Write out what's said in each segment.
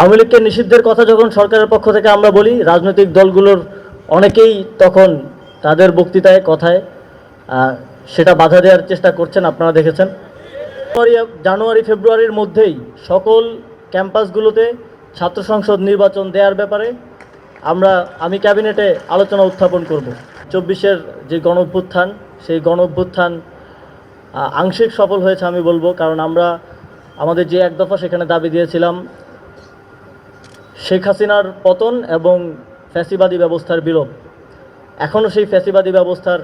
আওয়ামী লীগকে নিষিদ্ধের কথা যখন সরকারের পক্ষ থেকে আমরা বলি, রাজনৈতিক দলগুলোর অনেকেই তখন তাদের বক্তৃতায়, কথায় সেটা বাধা দেওয়ার চেষ্টা করছেন, আপনারা দেখেছেন। জানুয়ারি ফেব্রুয়ারির মধ্যেই সকল ক্যাম্পাসগুলোতে ছাত্র সংসদ নির্বাচন দেওয়ার ব্যাপারে আমরা, আমি ক্যাবিনেটে আলোচনা উত্থাপন করব। চব্বিশের যে গণ অভ্যুত্থান সেই গণ অভ্যুত্থান আংশিক সফল হয়েছে আমি বলব, কারণ আমরা, আমাদের যে এক দফা সেখানে দাবি দিয়েছিলাম শেখ হাসিনার পতন এবং ফ্যাসিবাদী ব্যবস্থার বিলোপ। এখনও সেই ফ্যাসিবাদী ব্যবস্থার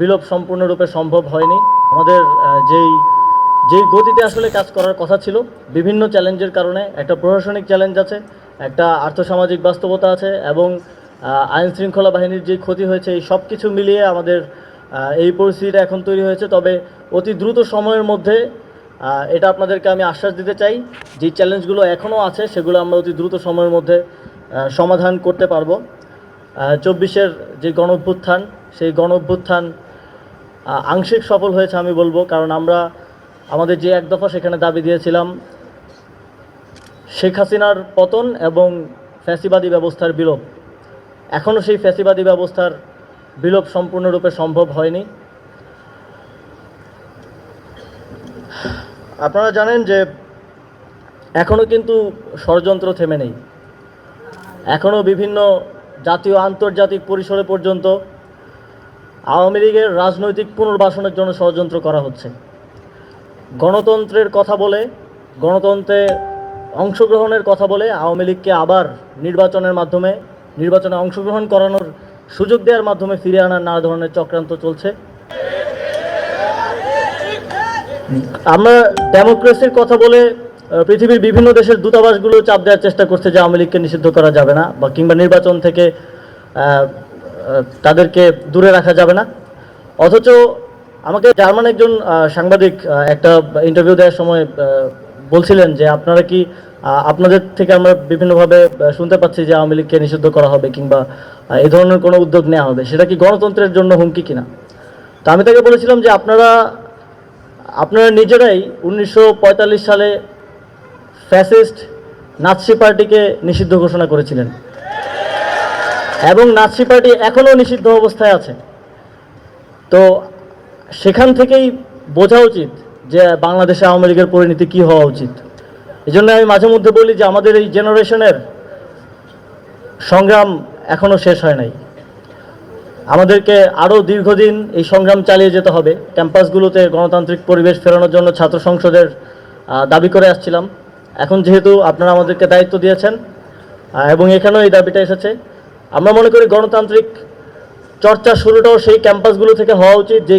বিলোপ সম্পূর্ণরূপে সম্ভব হয়নি। আমাদের যেই যেই গতিতে আসলে কাজ করার কথা ছিল, বিভিন্ন চ্যালেঞ্জের কারণে একটা প্রশাসনিক চ্যালেঞ্জ আছে, একটা আর্থসামাজিক বাস্তবতা আছে এবং আইন শৃঙ্খলা বাহিনীর যে ক্ষতি হয়েছে, এই সব কিছু মিলিয়ে আমাদের এই পরিস্থিতিটা এখন তৈরি হয়েছে। তবে অতি দ্রুত সময়ের মধ্যে এটা আপনাদেরকে আমি আশ্বাস দিতে চাই, যে চ্যালেঞ্জগুলো এখনও আছে, সেগুলো আমরা অতি দ্রুত সময়ের মধ্যে সমাধান করতে পারব। চব্বিশের যে গণ অভ্যুত্থান সেই গণ অভ্যুত্থান আংশিক সফল হয়েছে আমি বলব, কারণ আমরা আমাদের যে এক দফা সেখানে দাবি দিয়েছিলাম, শেখ হাসিনার পতন এবং ফ্যাসিবাদী ব্যবস্থার বিলোপ। এখনও সেই ফ্যাসিবাদী ব্যবস্থার বিলোপ সম্পূর্ণরূপে সম্ভব হয়নি। আপনারা জানেন যে এখনও কিন্তু ষড়যন্ত্র থেমে নেই। এখনও বিভিন্ন জাতীয় আন্তর্জাতিক পরিসরে পর্যন্ত আওয়ামী লীগের রাজনৈতিক পুনর্বাসনের জন্য ষড়যন্ত্র করা হচ্ছে। গণতন্ত্রের কথা বলে, গণতন্ত্রে অংশগ্রহণের কথা বলে আওয়ামী লীগকে আবার নির্বাচনের মাধ্যমে, নির্বাচনে অংশগ্রহণ করানোর সুযোগ দেওয়ার মাধ্যমে ফিরে আনার নানা ধরনের চক্রান্ত চলছে। আমরা ডেমোক্রেসির কথা বলে পৃথিবীর বিভিন্ন দেশের দূতাবাসগুলো চাপ দেওয়ার চেষ্টা করছে যে আওয়ামী লীগকে নিষিদ্ধ করা যাবে না বা কিংবা নির্বাচন থেকে তাদেরকে দূরে রাখা যাবে না। অথচ আমাকে জার্মান একজন সাংবাদিক একটা ইন্টারভিউ দেওয়ার সময় বলছিলেন যে আপনারা কি আপনাদের থেকে আমরা বিভিন্নভাবে শুনতে পাচ্ছি যে আওয়ামী লীগকে নিষিদ্ধ করা হবে কিংবা এই ধরনের কোনো উদ্যোগ নেওয়া হবে। সেটা কি গণতন্ত্রের জন্য হুমকি কিনা? তো আমি তাকে বলেছিলাম যে আপনারা আপনারা নিজেরাই উনিশশো পঁয়তাল্লিশ সালে ফ্যাসিস্ট নাৎসি পার্টিকে নিষিদ্ধ ঘোষণা করেছিলেন। এবং নাৎসি পার্টি এখনও নিষিদ্ধ অবস্থায় আছে। তো সেখান থেকেই বোঝা উচিত যে বাংলাদেশে আওয়ামী লীগের পরিণতি কী হওয়া উচিত। এই জন্য আমি মাঝে মধ্যে বলি যে আমাদের এই জেনারেশনের সংগ্রাম এখনও শেষ হয় নাই। আমাদেরকে আরও দীর্ঘদিন এই সংগ্রাম চালিয়ে যেতে হবে ক্যাম্পাসগুলোতে গণতান্ত্রিক পরিবেশ ফেরানোর জন্য ছাত্র সংসদের দাবি করে আসছিলাম এখন যেহেতু আপনারা আমাদেরকে দায়িত্ব দিয়েছেন এবং এখানেও এই দাবিটা এসেছে, আমরা মনে করি গণতান্ত্রিক চর্চা শুরুটাও সেই ক্যাম্পাসগুলো থেকে হওয়া উচিত যে